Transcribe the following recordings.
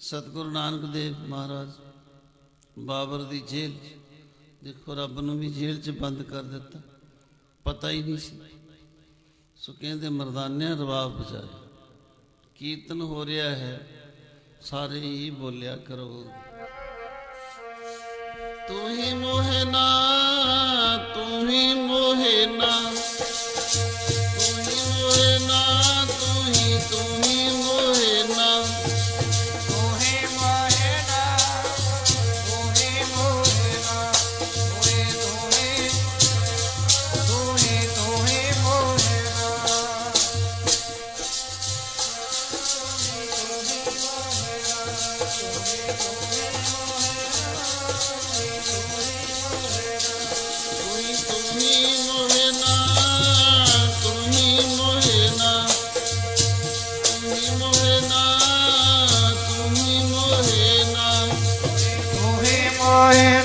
ਸਤਿਗੁਰੂ ਨਾਨਕ ਦੇਵ ਮਹਾਰਾਜ, ਬਾਬਰ ਦੀ ਜੇਲ੍ਹ ਦੇਖੋ ਰੱਬ ਨੂੰ ਵੀ ਜੇਲ੍ਹ 'ਚ ਬੰਦ ਕਰ ਦਿੱਤਾ। ਪਤਾ ਹੀ ਨਹੀਂ ਸੀ। ਸੋ ਕਹਿੰਦੇ ਮਰਦਾਨਿਆਂ ਰਬਾਬ ਬਜਾਏ ਕੀਰਤਨ ਹੋ ਰਿਹਾ ਹੈ, ਸਾਰੇ ਹੀ ਬੋਲਿਆ ਕਰੋ। ਤੂੰ ਹੀ ਮੋਹਿ ਤੂੰ ਹੀ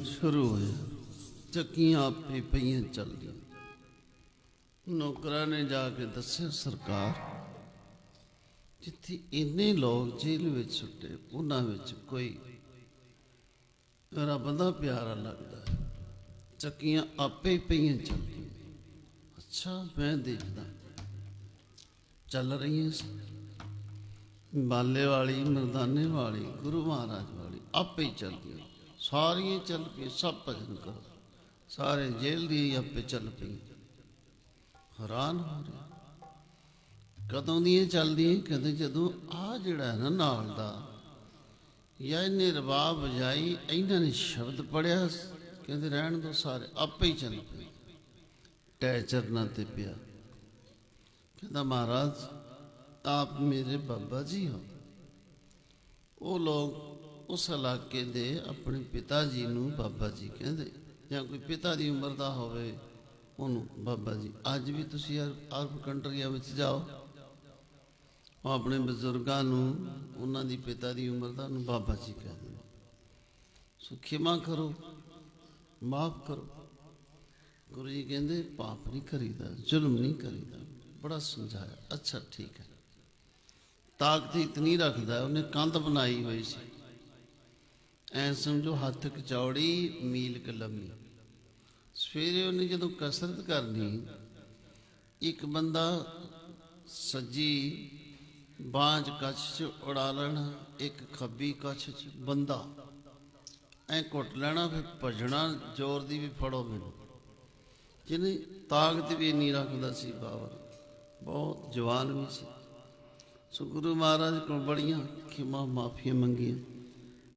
ਕੀਰਤਨ ਸ਼ੁਰੂ ਹੋਇਆ, ਚੱਕੀਆਂ ਆਪੇ ਪਈਆਂ ਚੱਲਦੀਆਂ। ਨੌਕਰਾਂ ਨੇ ਜਾ ਕੇ ਦੱਸਿਆ, ਸਰਕਾਰ, ਜਿੱਥੇ ਇੰਨੇ ਲੋਕ ਜੇਲ੍ਹ ਵਿੱਚ ਸੁੱਟੇ, ਉਹਨਾਂ ਵਿੱਚ ਕੋਈ ਰੱਬ ਦਾ ਪਿਆਰਾ ਲੱਗਦਾ ਚੱਕੀਆਂ ਆਪੇ ਪਈਆਂ ਚੱਲਦੀਆਂ ਅੱਛਾ, ਮੈਂ ਦੇਖਦਾ। ਚੱਲ ਰਹੀਆਂ ਸੀ। ਬਾਲੇ ਵਾਲੀ ਮਰਦਾਨੇ ਵਾਲੀ ਗੁਰੂ ਮਹਾਰਾਜ ਵਾਲੀ, ਆਪੇ ਚੱਲਦੀਆਂ ਸਾਰੀਆਂ ਚੱਲ ਪਈ ਸਭ ਭਜਨ ਕਰੋ ਸਾਰੇ ਜੇਲ੍ਹ ਦੀ ਆਪੇ ਚੱਲ ਪਈ ਹੈਰਾਨ ਹੋ ਰਿਹਾ ਕਦੋਂ ਦੀਆਂ ਚੱਲਦੀਆਂ ਕਹਿੰਦੇ ਜਦੋਂ। ਆ ਜਿਹੜਾ ਹੈ ਨਾ ਨਾਲ ਦਾ, ਜਾਂ ਇਹਨੇ ਰਬਾਬ ਵਜਾਈ, ਇਹਨਾਂ ਨੇ ਸ਼ਬਦ ਪੜਿਆ ਕਹਿੰਦੇ ਰਹਿਣ ਦੋ ਸਾਰੇ, ਆਪੇ ਹੀ ਚੱਲ ਪਏ ਟੈਚਰ ਨਾ ਤੇ ਪਿਆ। ਕਹਿੰਦਾ ਮਹਾਰਾਜ, ਆਪ ਮੇਰੇ ਬਾਬਾ ਜੀ ਹੋ। ਉਹ ਲੋਕ ਉਸ ਇਲਾਕੇ ਦੇ ਆਪਣੇ ਪਿਤਾ ਜੀ ਨੂੰ ਬਾਬਾ ਜੀ ਕਹਿੰਦੇ, ਜਾਂ ਕੋਈ ਪਿਤਾ ਦੀ ਉਮਰ ਦਾ ਹੋਵੇ, ਉਹਨੂੰ ਬਾਬਾ ਜੀ, ਅੱਜ ਵੀ ਤੁਸੀਂ ਅਰ- ਅਰਬ ਕੰਟਰੀਆਂ ਵਿੱਚ ਜਾਓ। ਉਹ ਆਪਣੇ ਬਜ਼ੁਰਗਾਂ ਨੂੰ, ਉਹਨਾਂ ਦੀ ਪਿਤਾ ਦੀ ਉਮਰ ਦਾ ਨੂੰ ਬਾਬਾ ਜੀ ਕਹਿੰਦੇ ਨੇ। ਸੋ ਖਿਮਾ ਕਰੋ, ਮਾਫ ਕਰੋ। ਗੁਰੂ ਜੀ ਕਹਿੰਦੇ, ਪਾਪ ਨਹੀਂ ਕਰੀਦਾ, ਜ਼ੁਲਮ ਨਹੀਂ ਕਰੀਦਾ। ਬੜਾ ਸਮਝਾਇਆ। ਅੱਛਾ, ਠੀਕ ਹੈ। ਤਾਕਤ ਇਤਨੀ ਰੱਖਦਾ, ਉਹਨੇ ਕੰਧ ਬਣਾਈ ਹੋਈ ਸੀ। ਐ ਸਮਝੋ ਹੱਥ ਕਚੌੜੀ, ਮੀਲ ਕ ਲੰਮੀ ਸਵੇਰੇ ਉਹਨੇ ਜਦੋਂ ਕਸਰਤ ਕਰਨੀ, ਇੱਕ ਬੰਦਾ ਸੱਜੀ ਬਾਂਝ ਕੱਛ ਚ ਉਡਾ ਲੈਣਾ ਇੱਕ ਖੱਬੀ ਕੱਛ ਚ ਬੰਦਾ। ਐ ਘੁੱਟ ਲੈਣਾ, ਫਿਰ ਭਜਣਾ, ਜ਼ੋਰ ਦੀ ਵੀ ਫੜੋ ਮੈਨੂੰ। ਜਿਹਨੇ ਤਾਕਤ ਵੀ ਨਹੀਂ ਰੱਖਦਾ ਸੀ ਬਾਬਾ, ਬਹੁਤ ਜਵਾਨ ਵੀ ਸੀ। ਸੋ ਗੁਰੂ ਮਹਾਰਾਜ ਕੋਲ ਬੜੀਆਂ ਖਿਮਾ ਮਾਫੀਆਂ ਮੰਗੀਆਂ।